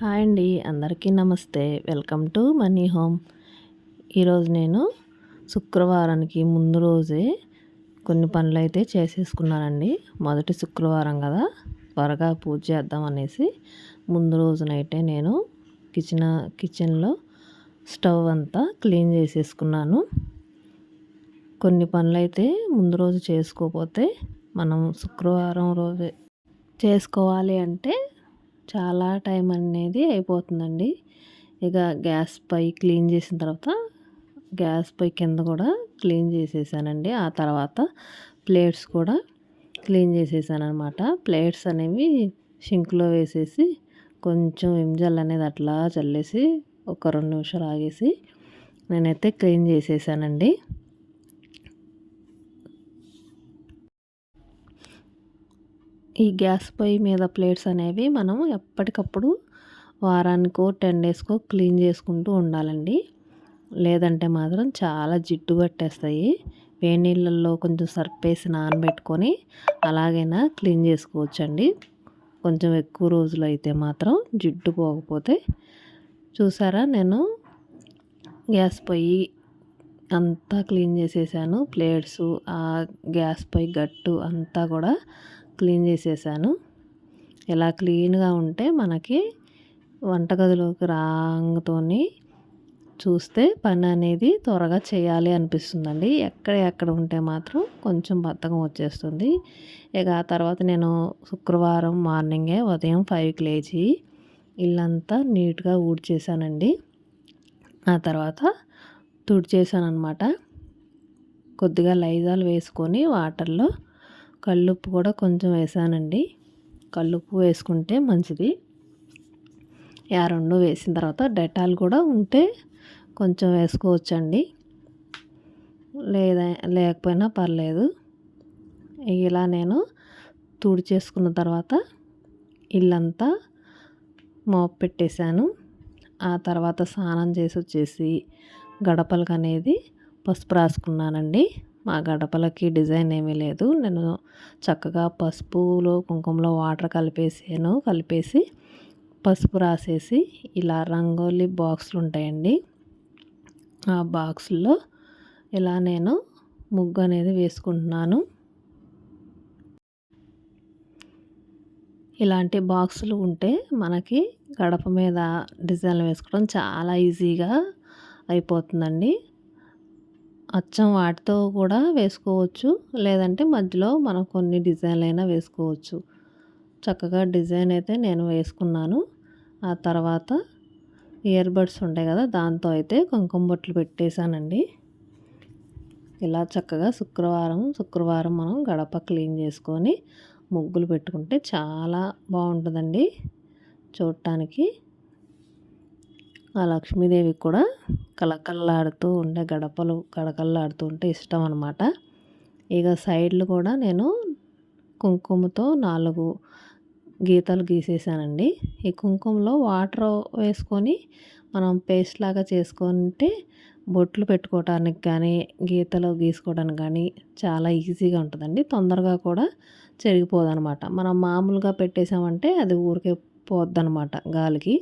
Hi అండి అందరికీ నమస్తే. Welcome to money home. ఈరోజు నేను శుక్రవారానికి ముందు రోజే కొన్ని పనులు అయితే చేసేసుకున్నానండి. మొదటి శుక్రవారం కదా త్వరగా పూజ చేద్దాం అనేసి ముందు రోజునైతే నేను కిచెన్ కిచెన్లో స్టవ్ అంతా క్లీన్ చేసేసుకున్నాను. కొన్ని పనులు అయితే ముందు రోజు చేసుకోకపోతే మనం శుక్రవారం రోజే చేసుకోవాలి అంటే చాలా టైం అనేది అయిపోతుందండి. ఇక గ్యాస్ పై క్లీన్ చేసిన తర్వాత గ్యాస్ పై కింద కూడా క్లీన్ చేసేసానండి. ఆ తర్వాత ప్లేట్స్ కూడా క్లీన్ చేసేసాను అనమాట ప్లేట్స్ అనేవి షింక్లో వేసేసి కొంచెం విమ్జల్ అనేది అట్లా చల్లేసి ఒక రెండు నిమిషాలు ఆగేసి నేనైతే క్లీన్ చేసేసానండి. ఈ గ్యాస్ పొయ్యి మీద ప్లేట్స్ అనేవి మనం ఎప్పటికప్పుడు వారానికో టెన్ డేస్కో క్లీన్ చేసుకుంటూ ఉండాలండి. లేదంటే మాత్రం చాలా జిడ్డు పట్టేస్తాయి. వేడి నీళ్ళల్లో కొంచెం సర్పేసి నానబెట్టుకొని అలాగైనా క్లీన్ చేసుకోవచ్చండి. కొంచెం ఎక్కువ రోజులు అయితే మాత్రం జిడ్డు పోకపోతే. చూసారా నేను గ్యాస్ పొయ్యి అంతా క్లీన్ చేసేసాను. ప్లేట్స్ ఆ గ్యాస్ పొయ్యి గట్టు అంతా కూడా క్లీన్ చేసేసాను. ఇలా క్లీన్గా ఉంటే మనకి వంటగదిలోకి రాంగతోని చూస్తే పని అనేది త్వరగా చేయాలి అనిపిస్తుందండి. ఎక్కడ ఎక్కడ ఉంటే మాత్రం కొంచెం బద్ధకం వచ్చేస్తుంది. ఇక ఆ తర్వాత నేను శుక్రవారం మార్నింగే ఉదయం ఫైవ్కి లేచి ఇల్లంతా నీట్గా ఊడ్చేసానండి. ఆ తర్వాత తుడిచేసాను అనమాట కొద్దిగా లైజాలు వేసుకొని వాటర్లో కల్లుప్పు కూడా కొంచెం వేసానండి. కల్లుప్పు వేసుకుంటే మంచిది. యా రెండు వేసిన తర్వాత డెటాల్ కూడా ఉంటే కొంచెం వేసుకోవచ్చండి. లేదా లేకపోయినా పర్లేదు. ఇలా నేను తుడి చేసుకున్న తర్వాత ఇల్లంతా మోపు పెట్టేశాను. ఆ తర్వాత స్నానం చేసి వచ్చేసి గడపలకు అనేది పసుపు రాసుకున్నానండి. మా గడపలకి డిజైన్ ఏమీ లేదు. నేను చక్కగా పసుపులో కుంకుమలో వాటర్ కలిపేసాను. కలిపేసి పసుపు రాసేసి ఇలా రంగోలీ బాక్సులు ఉంటాయండి. ఆ బాక్సుల్లో ఇలా నేను ముగ్గు అనేది వేసుకుంటున్నాను. ఇలాంటి బాక్సులు ఉంటే మనకి గడప మీద డిజైన్లు వేసుకోవడం చాలా ఈజీగా అయిపోతుందండి. అచ్చం వాటితో కూడా వేసుకోవచ్చు. లేదంటే మధ్యలో మనం కొన్ని డిజైన్లు అయినా వేసుకోవచ్చు. చక్కగా డిజైన్ అయితే నేను వేసుకున్నాను. ఆ తర్వాత ఇయర్ బడ్స్ ఉంటాయి కదా దాంతో అయితే కుంకుమ బొట్లు పెట్టేశానండి. ఇలా చక్కగా శుక్రవారం శుక్రవారం మనం గడప క్లీన్ చేసుకొని ముగ్గులు పెట్టుకుంటే చాలా బాగుంటుందండి చూడటానికి. ఆ లక్ష్మీదేవి కూడా కలకల్లాడుతూ ఉండే గడపలు కడకల్లాడుతూ ఉంటే ఇష్టం అనమాట ఇక సైడ్లు కూడా నేను కుంకుమతో నాలుగు గీతలు గీసేసానండి. ఈ కుంకుమలో వాటర్ వేసుకొని మనం పేస్ట్ లాగా చేసుకుంటే బొట్లు పెట్టుకోవడానికి కానీ గీతలు గీసుకోవడానికి కానీ చాలా ఈజీగా ఉంటుందండి. తొందరగా కూడా చెరిగిపోదనమాట మనం మామూలుగా పెట్టేసామంటే అది ఊరికే పోద్దనమాట గాలికి.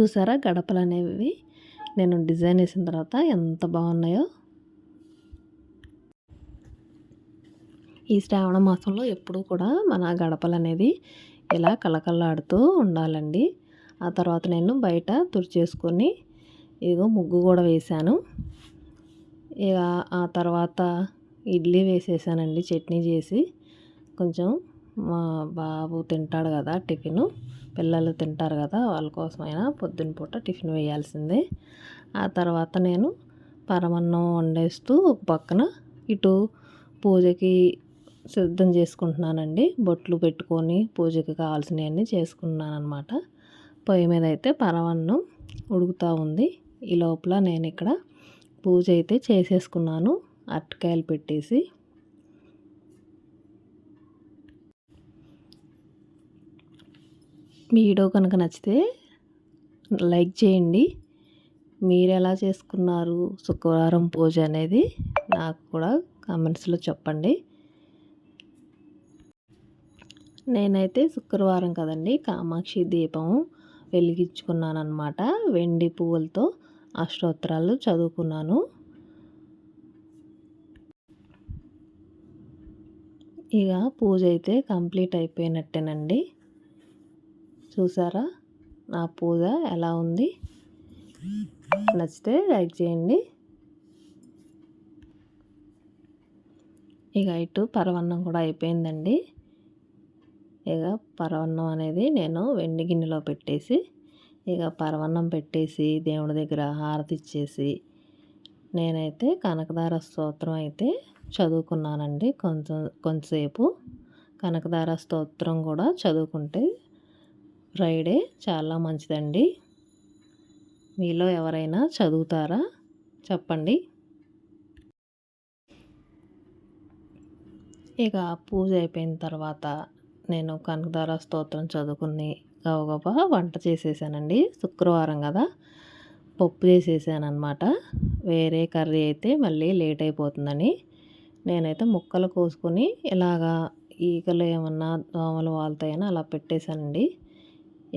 చూసారా గడపలు అనేవి నేను డిజైన్ వేసిన తర్వాత ఎంత బాగున్నాయో. ఈ శ్రావణ మాసంలో ఎప్పుడూ కూడా మన గడపలు అనేది ఇలా కలకల్లాడుతూ ఉండాలండి. ఆ తర్వాత నేను బయట తుడిచేసుకొని ఇదిగో ముగ్గు కూడా వేశాను. ఇక ఆ తర్వాత ఇడ్లీ వేసేసానండి చట్నీ చేసి. కొంచెం మా బాబు తింటాడు కదా టిఫిను. పిల్లలు తింటారు కదా వాళ్ళ కోసమైనా పొద్దున్న పూట టిఫిన్ వేయాల్సిందే. ఆ తర్వాత నేను పరమన్నం వండేస్తూ ఒక పక్కన ఇటు పూజకి సిద్ధం చేసుకుంటున్నానండి. బొట్లు పెట్టుకొని పూజకి కావాల్సినవన్నీ చేసుకున్నాను అనమాట పొయ్యి మీద అయితే పరమన్నం ఉడుకుతూ ఉంది. ఈ లోపల నేను ఇక్కడ పూజ అయితే చేసేసుకున్నాను. అరటికాయలు పెట్టేసి వీడియో కనుక నచ్చితే లైక్ చేయండి. మీరు ఎలా చేసుకున్నారు శుక్రవారం పూజ అనేది నాకు కూడా కామెంట్స్లో చెప్పండి. నేనైతే శుక్రవారం కదండి కామాక్షి దీపం వెలిగించుకున్నాను అనమాట వెండి పువ్వులతో అష్టోత్తరాలు చదువుకున్నాను. ఇక పూజ అయితే కంప్లీట్ అయిపోయినట్టేనండి. చూసారా? నా పూజ ఎలా ఉంది? నచ్చితే లైక్ చేయండి. ఇక ఇటు పరవన్నం కూడా అయిపోయిందండి. ఇక పరవన్నం అనేది నేను వెండి గిన్నెలో పెట్టేసి ఇక పరవన్నం పెట్టేసి దేవుడి దగ్గర హారతి ఇచ్చేసి నేనైతే కనకదార స్తోత్రం అయితే చదువుకున్నానండి. కొంచెం కొంతసేపు కనకదార స్తోత్రం కూడా చదువుకుంటే ఫ్రైడే చాలా మంచిదండి. మీలో ఎవరైనా చదువుతారా? చెప్పండి. ఇక పూజ అయిపోయిన తర్వాత నేను కనకదార స్తోత్రం చదువుకుని గబగబా వంట చేసేసానండి. శుక్రవారం కదా. పప్పు చేసేసాను వేరే కర్రీ అయితే మళ్ళీ లేట్ అయిపోతుందని. నేనైతే ముక్కలు కోసుకొని ఇలాగా ఈగలు ఏమన్నా దోమలు వాళ్తాయని అలా పెట్టేశానండి.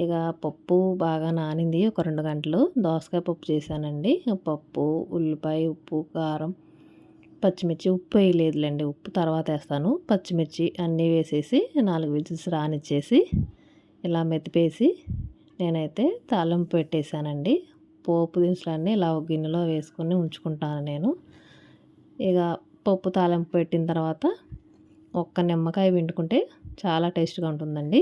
ఇక పప్పు బాగా నానింది. ఒక రెండు గంటలు దోసకాయ పప్పు చేశానండి. పప్పు ఉల్లిపాయ ఉప్పు కారం పచ్చిమిర్చి ఉప్పు వేయలేదులేండి. ఉప్పు తర్వాత వేస్తాను. పచ్చిమిర్చి అన్నీ వేసేసి నాలుగు విజిల్స్ రానిచ్చేసి ఇలా మెతిపేసి నేనైతే తాలింపు పెట్టేశానండి. పోపు దినుసులన్నీ ఇలా ఒక గిన్నెలో వేసుకొని ఉంచుకుంటాను నేను. ఇక పప్పు తాలింపు పెట్టిన తర్వాత ఒక్క నిమ్మకాయ పిండుకుంటే చాలా టేస్ట్గా ఉంటుందండి.